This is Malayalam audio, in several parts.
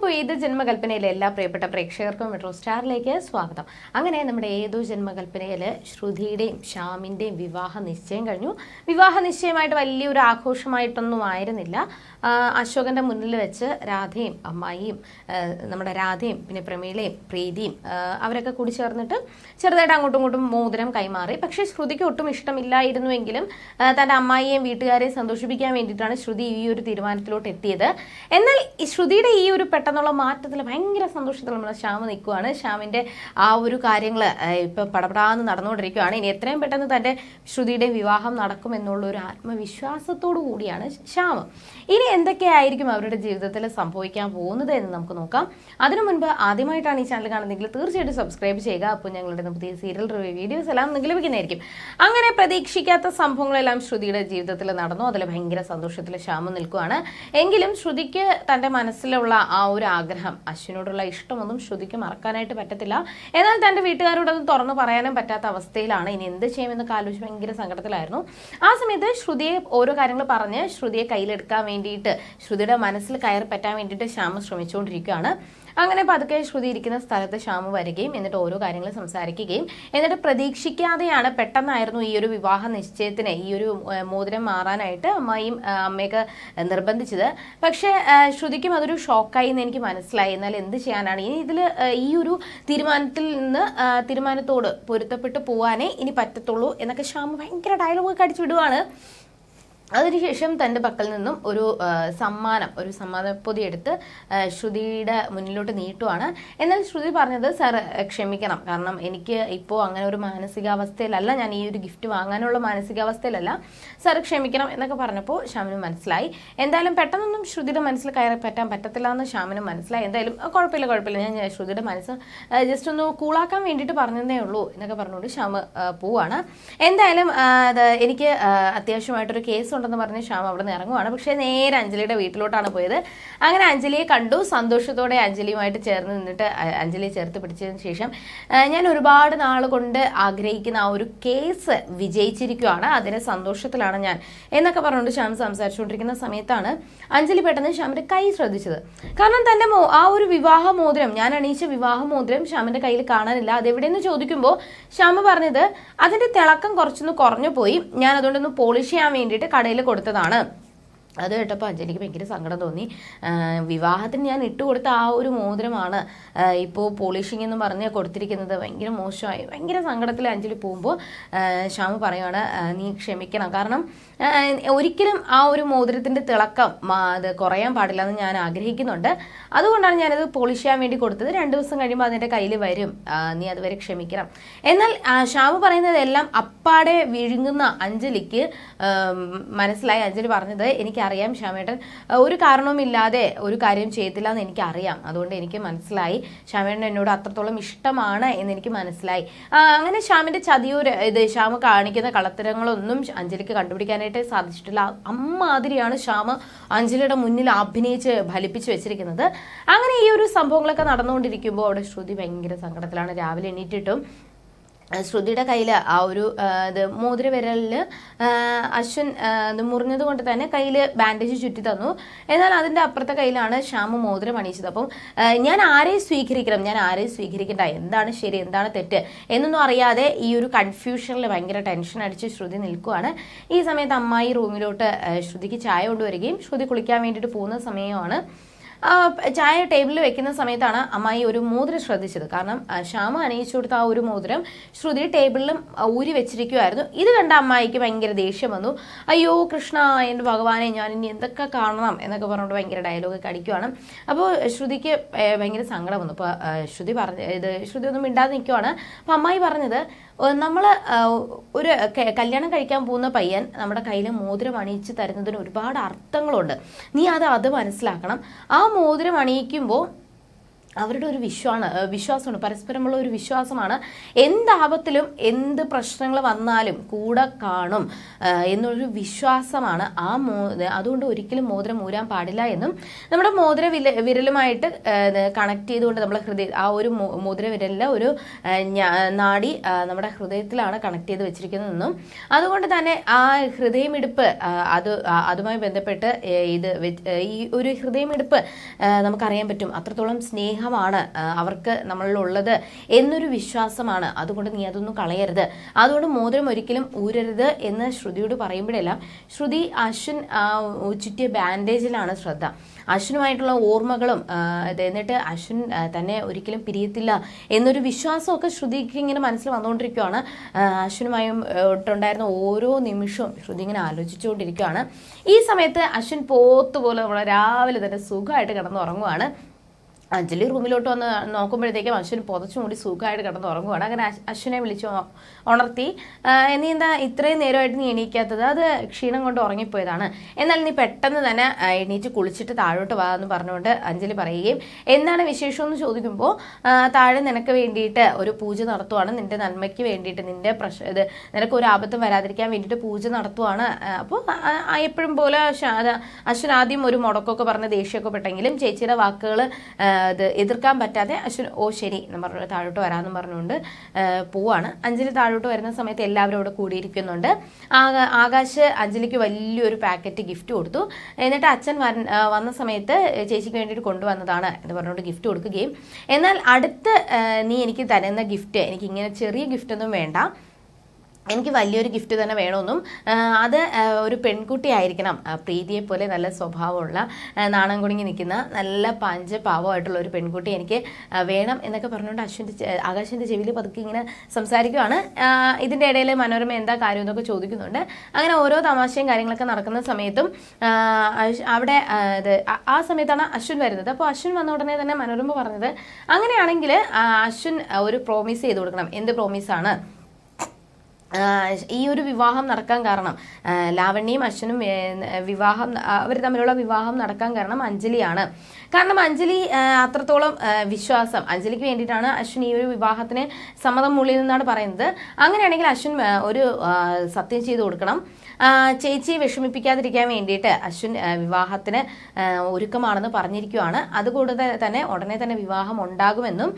അപ്പോൾ ഏത് ജന്മകൽപ്പനയിലെ എല്ലാ പ്രിയപ്പെട്ട പ്രേക്ഷകർക്കും മെട്രോ സ്റ്റാറിലേക്ക് സ്വാഗതം. അങ്ങനെ നമ്മുടെ ഏതോ ജന്മകൽപ്പനയിൽ ശ്രുതിയുടെയും ശ്യാമിന്റെയും വിവാഹ നിശ്ചയം കഴിഞ്ഞു. വിവാഹ നിശ്ചയമായിട്ട് വലിയൊരു ആഘോഷമായിട്ടൊന്നും ആയിരുന്നില്ല. അശോകന്റെ മുന്നിൽ വെച്ച് രാധയും അമ്മായിയും നമ്മുടെ രാധയും പിന്നെ പ്രമീളയും പ്രീതിയും അവരൊക്കെ കൂടി ചേർന്നിട്ട് ചെറുതായിട്ട് അങ്ങോട്ടും ഇങ്ങോട്ടും മോതിരം കൈമാറി. പക്ഷേ ശ്രുതിക്ക് ഒട്ടും ഇഷ്ടമില്ലായിരുന്നുവെങ്കിലും തന്റെ അമ്മായിയെയും വീട്ടുകാരെയും സന്തോഷിപ്പിക്കാൻ വേണ്ടിയിട്ടാണ് ശ്രുതി ഈ ഒരു തീരുമാനത്തിലോട്ട് എത്തിയത്. എന്നാൽ ശ്രുതിയുടെ ഈ ഒരു പെട്ടെന്നുള്ള മാറ്റത്തിൽ ഭയങ്കര സന്തോഷത്തിൽ നമ്മുടെ ശ്യാമ നിൽക്കുവാണ്. ശ്യാമിന്റെ ആ ഒരു കാര്യങ്ങൾ ഇപ്പൊ പടപടാന്ന് നടന്നുകൊണ്ടിരിക്കുകയാണ് ഇനി എത്രയും പെട്ടെന്ന് തന്റെ ശ്രുതിയുടെ വിവാഹം നടക്കും എന്നുള്ള ഒരു ആത്മവിശ്വാസത്തോടു കൂടിയാണ് ശ്യാം ഇനി എന്തൊക്കെയായിരിക്കും അവരുടെ ജീവിതത്തിൽ സംഭവിക്കാൻ പോകുന്നത് എന്ന് നമുക്ക് നോക്കാം. അതിനു മുൻപ് ആദ്യമായിട്ടാണ് ഈ ചാനൽ കാണുന്നതെങ്കിൽ തീർച്ചയായിട്ടും സബ്സ്ക്രൈബ് ചെയ്യുക. അപ്പോൾ ഞങ്ങളുടെ പുതിയ സീരിയൽ റിവ്യൂ വീഡിയോസ് എല്ലാം നിങ്ങൾക്ക് ലഭിക്കുന്നതായിരിക്കും. അങ്ങനെ പ്രതീക്ഷിക്കാത്ത സംഭവങ്ങളെല്ലാം ശ്രുതിയുടെ ജീവിതത്തിൽ നടന്നു. അതിൽ ഭയങ്കര സന്തോഷത്തിൽ ശ്യാമം നിൽക്കുകയാണ് എങ്കിലും ശ്രുതിക്ക് തന്റെ മനസ്സിലുള്ള ആ ഒരു ആഗ്രഹം അശ്വിനോടുള്ള ഇഷ്ടമൊന്നും ശ്രുതിക്ക് മറക്കാനായിട്ട് പറ്റത്തില്ല. എന്നാൽ തന്റെ വീട്ടുകാരോട് തുറന്നു പറയാനും പറ്റാത്ത അവസ്ഥയിലാണ്. ഇനി എന്ത് ചെയ്യുമെന്ന് ആലോചിച്ച് ഭയങ്കര സങ്കടത്തിലായിരുന്നു. ആ സമയത്ത് ശ്രുതിയെ ഓരോ കാര്യങ്ങൾ പറഞ്ഞ് ശ്രുതിയെ കയ്യിലെടുക്കാൻ വേണ്ടിയിട്ട് ശ്രുതിയുടെ മനസ്സിൽ കയറി പറ്റാൻ വേണ്ടിയിട്ട് ശ്യാമ ശ്രമിച്ചുകൊണ്ടിരിക്കുകയാണ്. അങ്ങനെ പതുക്കെ ശ്രുതി ഇരിക്കുന്ന സ്ഥലത്ത് ശ്യാമ വരികയും എന്നിട്ട് ഓരോ കാര്യങ്ങൾ സംസാരിക്കുകയും എന്നിട്ട് പ്രതീക്ഷിക്കാതെയാണ് പെട്ടെന്നായിരുന്നു ഈ ഒരു വിവാഹ നിശ്ചയത്തിന് ഈ ഒരു മോതിരം മാറാനായിട്ട് അമ്മയും അമ്മയൊക്കെ നിർബന്ധിച്ചത്. പക്ഷേ ശ്രുതിക്കും അതൊരു ഷോക്കായി എനിക്ക് മനസ്സിലായി. എന്നാൽ എന്ത് ചെയ്യാനാണ്? ഇനി ഇതിൽ ഈ ഒരു തീരുമാനത്തിൽ നിന്ന് തീരുമാനത്തോട് പൊരുത്തപ്പെട്ട് പോകാനേ ഇനി പറ്റത്തുള്ളൂ എന്നൊക്കെ ശ്യാമ ഭയങ്കര ഡയലോഗൊക്കെ അടിച്ചു വിടുവാണ്. അതിനുശേഷം തന്റെ പക്കൽ നിന്നും ഒരു സമ്മാനം ഒരു സമ്മാനപ്പൊതി എടുത്ത് ശ്രുതിയുടെ മുന്നിലോട്ട് നീട്ടുവാണ്. എന്നാൽ ശ്രുതി പറഞ്ഞത് സർ ക്ഷമിക്കണം. കാരണം എനിക്ക് ഇപ്പോൾ അങ്ങനെ ഒരു മാനസികാവസ്ഥയിലല്ല. ഞാൻ ഈ ഒരു ഗിഫ്റ്റ് വാങ്ങാനുള്ള മാനസികാവസ്ഥയിലല്ല. സർ ക്ഷമിക്കണം എന്നൊക്കെ പറഞ്ഞപ്പോൾ ശ്യാമിന് മനസ്സിലായി. എന്തായാലും പെട്ടെന്നൊന്നും ശ്രുതിയുടെ മനസ്സിൽ കയറി പറ്റാൻ പറ്റത്തില്ല എന്ന് ശ്യാമിന് മനസ്സിലായി. എന്തായാലും കുഴപ്പമില്ല കുഴപ്പമില്ല. ഞാൻ ശ്രുതിയുടെ മനസ്സ് ജസ്റ്റ് ഒന്ന് കൂളാക്കാൻ വേണ്ടിയിട്ട് പറഞ്ഞതേ ഉള്ളൂ എന്നൊക്കെ പറഞ്ഞുകൊണ്ട് ശ്യാമ് പോവാണ്. എന്തായാലും എനിക്ക് അത്യാവശ്യമായിട്ടൊരു കേസ് ഉണ്ടെന്ന് പറഞ്ഞ് ശ്യാം അവിടെ നിന്ന് ഇറങ്ങുവാണ്. പക്ഷേ നേരെ അഞ്ജലിയുടെ വീട്ടിലോട്ടാണ് പോയത്. അങ്ങനെ അഞ്ജലിയെ കണ്ടു. സന്തോഷത്തോടെ അഞ്ജലിയുമായിട്ട് ചേർന്ന് നിന്നിട്ട് അഞ്ജലിയെ ചേർത്ത് പിടിച്ചതിന് ശേഷം ഞാൻ ഒരുപാട് നാൾ കൊണ്ട് ആഗ്രഹിക്കുന്ന ആ ഒരു കേസ് വിജയിച്ചിരിക്കുകയാണ് അതിന് സന്തോഷത്തിലാണ് ഞാൻ എന്നൊക്കെ പറഞ്ഞുകൊണ്ട് ശ്യാം സംസാരിച്ചുകൊണ്ടിരിക്കുന്ന സമയത്താണ് അഞ്ജലി പെട്ടെന്ന് ശ്യാമിന്റെ കൈ ശ്രദ്ധിച്ചത്. കാരണം തന്റെ മോ ആ ഒരു വിവാഹ മോതിരം ഞാൻ അണിയിച്ച വിവാഹ മോതിരം ശ്യാമിന്റെ കയ്യിൽ കാണാനില്ല. അതെവിടെയെന്ന് ചോദിക്കുമ്പോൾ ശ്യാമ പറഞ്ഞത് അതിന്റെ തിളക്കം കുറച്ചൊന്ന് കുറഞ്ഞു പോയി ഞാൻ അതുകൊണ്ടൊന്ന് പോളിഷ് ചെയ്യാൻ വേണ്ടിയിട്ട് കടയിൽ കൊടുത്തതാണ് അത് കേട്ടപ്പോൾ അഞ്ജലിക്ക് ഭയങ്കര സങ്കടം തോന്നി. വിവാഹത്തിന് ഞാൻ ഇട്ട് കൊടുത്ത ആ ഒരു മോതിരമാണ് ഇപ്പോൾ പോളിഷിംഗ് എന്ന് പറഞ്ഞ് കൊടുത്തിരിക്കുന്നത്. ഭയങ്കര മോശമായി. ഭയങ്കര സങ്കടത്തിൽ അഞ്ജലി പോകുമ്പോൾ ശ്യാമ പറയുകയാണ് നീ ക്ഷമിക്കണം. കാരണം ഒരിക്കലും ആ ഒരു മോതിരത്തിന്റെ തിളക്കം അത് കുറയാൻ പാടില്ല എന്ന് ഞാൻ ആഗ്രഹിക്കുന്നുണ്ട്. അതുകൊണ്ടാണ് ഞാനത് പോളിഷ് ചെയ്യാൻ വേണ്ടി കൊടുത്തത്. രണ്ട് ദിവസം കഴിയുമ്പോൾ അതിന്റെ കയ്യിൽ വരും. നീ അതുവരെ ക്ഷമിക്കണം. എന്നാൽ ശ്യാമ പറയുന്നതെല്ലാം അപ്പാടെ വിഴുങ്ങുന്ന അഞ്ജലിക്ക് മനസ്സിലായി. അഞ്ജലി പറഞ്ഞത് എനിക്കറിയാം ശ്യാമേട്ടൻ. ഒരു കാരണവുമില്ലാതെ ഒരു കാര്യം ചെയ്യത്തില്ല എന്ന് എനിക്കറിയാം. അതുകൊണ്ട് എനിക്ക് മനസ്സിലായി. ശ്യാമേട്ടൻ എന്നോട് അത്രത്തോളം ഇഷ്ടമാണ് എന്ന് എനിക്ക് മനസ്സിലായി. അങ്ങനെ ഷാമിന്റെ ചതിയൂര് ഇത് ശ്യാമ കാണിക്കുന്ന കളത്തരങ്ങളൊന്നും അഞ്ജലിക്ക് കണ്ടുപിടിക്കാനായിട്ട് സാധിച്ചിട്ടില്ല. അമ്മാതിരിയാണ് ശ്യാമ അഞ്ജലിയുടെ മുന്നിൽ അഭിനയിച്ച് ഫലിപ്പിച്ച് വെച്ചിരിക്കുന്നത്. അങ്ങനെ ഈ ഒരു സംഭവങ്ങളൊക്കെ നടന്നുകൊണ്ടിരിക്കുമ്പോൾ അവിടെ ശ്രുതി ഭയങ്കര സങ്കടത്തിലാണ്. രാവിലെ എണീറ്റിട്ടും ശ്രുതിയുടെ കയ്യിൽ ആ ഒരു ഇത് മോതിര വിരലിൽ അശ്വൻ മുറിഞ്ഞത് കൊണ്ട് തന്നെ കയ്യിൽ ബാൻഡേജ് ചുറ്റി തന്നു. എന്നാൽ അതിന്റെ അപ്പുറത്തെ കയ്യിലാണ് ശ്യാമ മോതിരം അണിയിച്ചത്. അപ്പം ഞാൻ ആരെ സ്വീകരിക്കണം? ഞാൻ ആരെ സ്വീകരിക്കണ്ട? എന്താണ് ശരി? എന്താണ് തെറ്റ്? എന്നൊന്നും അറിയാതെ ഈ ഒരു കൺഫ്യൂഷനിൽ ഭയങ്കര ടെൻഷൻ അടിച്ച് ശ്രുതി നിൽക്കുകയാണ് ഈ സമയത്ത് അമ്മായി റൂമിലോട്ട് ശ്രുതിക്ക് ചായ കൊണ്ടുവരികയും ശ്രുതി കുളിക്കാൻ വേണ്ടിയിട്ട് പോകുന്ന സമയമാണ്. ചായ ടേബിളിൽ വെക്കുന്ന സമയത്താണ് അമ്മായി ഒരു മോതിരം ശ്രദ്ധിച്ചത്. കാരണം ശ്യാമ അണിയിച്ചു കൊടുത്ത ആ ഒരു മോതിരം ശ്രുതി ടേബിളിലും ഊരി വെച്ചിരിക്കുമായിരുന്നു ഇത് കണ്ട അമ്മായിക്ക് ഭയങ്കര ദേഷ്യം വന്നു. അയ്യോ കൃഷ്ണ എന്റെ ഭഗവാനെ ഞാൻ ഇനി എന്തൊക്കെ കാണണം? എന്നൊക്കെ പറഞ്ഞുകൊണ്ട് ഭയങ്കര ഡയലോഗ് കടിക്കുവാണ് അപ്പോൾ ശ്രുതിക്ക് ഭയങ്കര സങ്കടം വന്നു. അപ്പോൾ ശ്രുതി പറഞ്ഞ ഇത് ശ്രുതി ഒന്നും മിണ്ടാതെ നിൽക്കുവാണ് അപ്പോൾ അമ്മായി പറഞ്ഞത് നമ്മൾ ഒരു കല്യാണം കഴിക്കാൻ പോകുന്ന പയ്യൻ നമ്മുടെ കയ്യിൽ മോതിരം അണിയിച്ച് തരുന്നതിന് ഒരുപാട് അർത്ഥങ്ങളുണ്ട്. നീ അത് അത് മനസ്സിലാക്കണം. ആ മോതിരം അണിയിക്കുമ്പോൾ അവരുടെ ഒരു വിശ്വാണ് വിശ്വാസമാണ് പരസ്പരമുള്ള ഒരു വിശ്വാസമാണ്. എന്താപത്തിലും എന്ത് പ്രശ്നങ്ങൾ വന്നാലും കൂടെ കാണും എന്നൊരു വിശ്വാസമാണ് ആ മോ അതുകൊണ്ട് ഒരിക്കലും മോതിരം ഊരാൻ പാടില്ല എന്നും നമ്മുടെ മോതിര വില വിരലുമായിട്ട് കണക്ട് ചെയ്തുകൊണ്ട് നമ്മുടെ ഹൃദയ ആ ഒരു മോതിര വിരലിലെ ഒരു നാടി നമ്മുടെ ഹൃദയത്തിലാണ് കണക്ട് ചെയ്ത് വെച്ചിരിക്കുന്നതെന്നും അതുകൊണ്ട് തന്നെ ആ ഹൃദയമിടിപ്പ് അത് അതുമായി ബന്ധപ്പെട്ട് ഇത് ഈ ഒരു ഹൃദയമിടിപ്പ് നമുക്കറിയാൻ പറ്റും. അത്രത്തോളം സ്നേഹമാണ് അവർക്ക് നമ്മളിലുള്ളത് എന്നൊരു വിശ്വാസമാണ്. അതുകൊണ്ട് നീ അതൊന്നും കളയരുത്. അതുകൊണ്ട് മോതിരം ഒരിക്കലും ഊരരുത് എന്ന് ശ്രുതിയോട് പറയുമ്പോഴെല്ലാം ശ്രുതി അശ്വിൻ ചുറ്റിയ ബാൻഡേജിലാണ് ശ്രദ്ധ. അശ്വിനുമായിട്ടുള്ള ഓർമ്മകളും എന്നിട്ട് അശ്വിൻ തന്നെ ഒരിക്കലും പിരിയത്തില്ല എന്നൊരു വിശ്വാസമൊക്കെ ശ്രുതിക്ക് ഇങ്ങനെ മനസ്സിൽ വന്നുകൊണ്ടിരിക്കുകയാണ് അശ്വിനുമായും ഇട്ടുണ്ടായിരുന്ന ഓരോ നിമിഷവും ശ്രുതി ഇങ്ങനെ ആലോചിച്ചുകൊണ്ടിരിക്കുകയാണ് ഈ സമയത്ത് അശ്വിൻ പോത്തുപോലെ നമ്മളെ രാവിലെ തന്നെ സുഖമായിട്ട് കിടന്നുറങ്ങുവാണ്. അഞ്ജലി റൂമിലോട്ട് വന്ന് നോക്കുമ്പോഴത്തേക്കും അശ്വിൻ പുതച്ചു മൂടി സുഖമായിട്ട് കിടന്ന് ഉറങ്ങുവാണ്. അങ്ങനെ അശ്- അശ്വിനെ വിളിച്ചു ഉണർത്തി "ആ, നീ എന്താ ഇത്രയും നേരമായിട്ട് നീ എണീക്കാത്തത്? അത് ക്ഷീണം കൊണ്ട് ഉറങ്ങിപ്പോയതാണ്. എന്നാൽ നീ പെട്ടെന്ന് തന്നെ എണീറ്റ് കുളിച്ചിട്ട് താഴോട്ട് വാ എന്ന് പറഞ്ഞുകൊണ്ട് അഞ്ജലി പറയുകയും എന്താണ് വിശേഷം? എന്ന് ചോദിക്കുമ്പോൾ താഴെ നിനക്ക് വേണ്ടിയിട്ട് ഒരു പൂജ നടത്തുവാണ്. നിന്റെ നന്മയ്ക്ക് വേണ്ടിയിട്ട് നിന്റെ പ്രശ്ന ഇത് നിനക്ക് ഒരു ആപത്തും വരാതിരിക്കാൻ വേണ്ടിയിട്ട് പൂജ നടത്തുവാണ്. അപ്പോൾ എപ്പോഴും പോലെ അശ്വിൻ ആദ്യം ഒരു മുടക്കമൊക്കെ പറഞ്ഞ് ദേഷ്യമൊക്കെ പെട്ടെങ്കിലും ചേച്ചിയുടെ വാക്കുകൾ ഇത് എതിർക്കാൻ പറ്റാതെ അശ്വിൻ ഓ ശരി എന്ന് പറഞ്ഞു താഴോട്ട് വരാമെന്ന് പറഞ്ഞുകൊണ്ട് പോവാണ്. അഞ്ജലി താഴോട്ട് വരുന്ന സമയത്ത് എല്ലാവരും അവിടെ കൂടിയിരിക്കുന്നുണ്ട്. ആകാ- ആകാശ് അഞ്ജലിക്ക് വലിയൊരു പാക്കറ്റ് ഗിഫ്റ്റ് കൊടുത്തു. എന്നിട്ട് അച്ഛൻ വന്ന സമയത്ത് ചേച്ചിക്ക് വേണ്ടിയിട്ട് കൊണ്ടുവന്നതാണ് എന്ന് പറഞ്ഞുകൊണ്ട് ഗിഫ്റ്റ് കൊടുക്കുകയും. എന്നാൽ അടുത്ത് നീ എനിക്ക് തരുന്ന ഗിഫ്റ്റ് എനിക്ക് ഇങ്ങനെ ചെറിയ ഗിഫ്റ്റ് ഒന്നും വേണ്ട. എനിക്ക് വലിയൊരു ഗിഫ്റ്റ് തന്നെ വേണമെന്നും അത് ഒരു പെൺകുട്ടി ആയിരിക്കണം. പോലെ നല്ല സ്വഭാവമുള്ള നാണം കുടുങ്ങി നിൽക്കുന്ന നല്ല പഞ്ച പാവമായിട്ടുള്ള ഒരു പെൺകുട്ടി എനിക്ക് വേണം എന്നൊക്കെ പറഞ്ഞുകൊണ്ട് അശ്വിന്റെ ആകാശിന്റെ ചെവിയിൽ പതുക്കെ ഇങ്ങനെ സംസാരിക്കുവാണ്. ഇതിന്റെ ഇടയിൽ മനോരമ എന്താ കാര്യം എന്നൊക്കെ ചോദിക്കുന്നുണ്ട്. അങ്ങനെ ഓരോ തമാശയും കാര്യങ്ങളൊക്കെ നടക്കുന്ന സമയത്തും അവിടെ ആ, സമയത്താണ് അശ്വിൻ വരുന്നത്. അപ്പോൾ അശ്വിൻ വന്ന ഉടനെ തന്നെ മനോരമ പറഞ്ഞത് അങ്ങനെയാണെങ്കിൽ അശ്വിൻ ഒരു പ്രോമിസ് ചെയ്ത് കൊടുക്കണം. എന്ത് പ്രോമിസാണ് ഈ ഒരു വിവാഹം നടക്കാൻ കാരണം ലാവണ്യയും അശ്വനും വിവാഹം അവർ തമ്മിലുള്ള വിവാഹം നടക്കാൻ കാരണം അഞ്ജലിയാണ്. കാരണം അഞ്ജലി അത്രത്തോളം വിശ്വാസം അഞ്ജലിക്ക് വേണ്ടിയിട്ടാണ് അശ്വിൻ ഈ ഒരു വിവാഹത്തിന് സമ്മതം നിന്നാണ് പറയുന്നത്. അങ്ങനെയാണെങ്കിൽ അശ്വിൻ ഒരു സത്യം ചെയ്തു കൊടുക്കണം. ചേച്ചിയെ വിഷമിപ്പിക്കാതിരിക്കാൻ വേണ്ടിയിട്ട് അശ്വിൻ വിവാഹത്തിന് ഒരുക്കമാണെന്ന് പറഞ്ഞിരിക്കുവാണ്. അതുകൂടാതെ തന്നെ ഉടനെ തന്നെ വിവാഹം ഉണ്ടാകുമെന്നും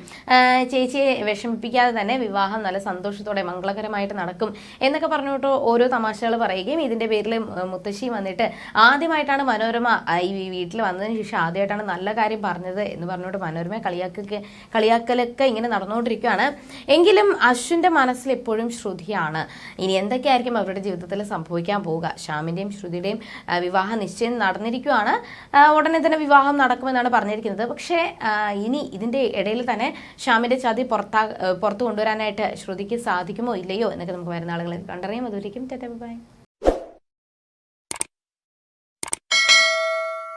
ചേച്ചിയെ വിഷമിപ്പിക്കാതെ തന്നെ വിവാഹം നല്ല സന്തോഷത്തോടെ മംഗളകരമായിട്ട് നടക്കും എന്നൊക്കെ പറഞ്ഞുകൊണ്ട് ഓരോ തമാശകൾ പറയുകയും ഇതിന്റെ പേരിൽ മുത്തശ്ശി വന്നിട്ട് ആദ്യമായിട്ടാണ് മനോരമ ഈ വീട്ടിൽ വന്നതിന് ശേഷം ആദ്യമായിട്ടാണ് നല്ല കാര്യം പറഞ്ഞത് എന്ന് പറഞ്ഞുകൊണ്ട് മനോരമ കളിയാക്കൊക്കെ കളിയാക്കലൊക്കെ ഇങ്ങനെ നടന്നുകൊണ്ടിരിക്കുകയാണ് എങ്കിലും അശ്വിന്റെ മനസ്സിൽ എപ്പോഴും ശ്രുതിയാണ്. ഇനി എന്തൊക്കെയായിരിക്കും അവരുടെ ജീവിതത്തിൽ സംഭവിക്കാൻ പോവുക. ശ്യാമിന്റെയും ശ്രുതിയുടെയും വിവാഹ നിശ്ചയം നടന്നിരിക്കുകയാണ് ഉടനെ തന്നെ വിവാഹം നടക്കുമെന്നാണ് പറഞ്ഞിരിക്കുന്നത്. പക്ഷേ ഇനി ഇതിന്റെ ഇടയിൽ തന്നെ ശ്യാമിന്റെ ചതി പുറത്താ പുറത്തു കൊണ്ടുവരാനായിട്ട് ശ്രുതിക്ക് സാധിക്കുമോ ഇല്ലയോ എന്നൊക്കെ നമുക്ക് വരുന്ന ആളുകളെ കണ്ടറിയാം. അതുവരെയും ബൈ.